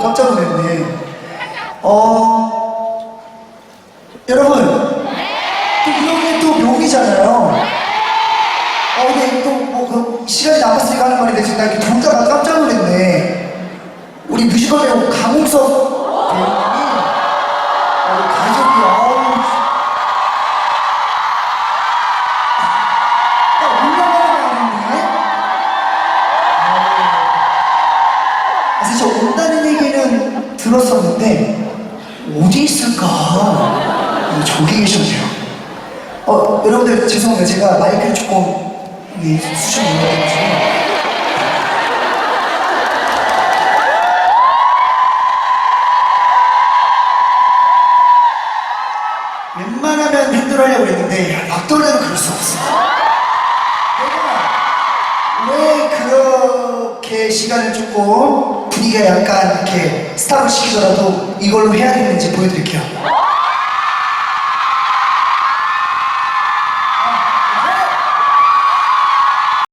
깜짝 놀랐네. 어, 여러분, 또 이런 게 또 묘미잖아요. 어, 근데 또뭐 그 시간이 남았으니까 하는 말인데 지금 나 이렇게 돌다가 깜짝 놀랐네. 우리 뮤지컬 배우 강홍석 배우님이 어, 가족 저 온다는 얘기는 들었었는데 어디 있을까? 어, 저기 계셨네요. 어 여러분들 죄송해요. 제가 마이크를 조금 이 수준이 올라가지고. 웬만하면 핸들하려고 했는데 야, 막돌려는 그럴 수 없어. 내가 왜 그 렇게 시간을 조금 분위기가 약간 이렇게 스탑을 시키더라도 이걸로 해야 되는지 보여드릴게요.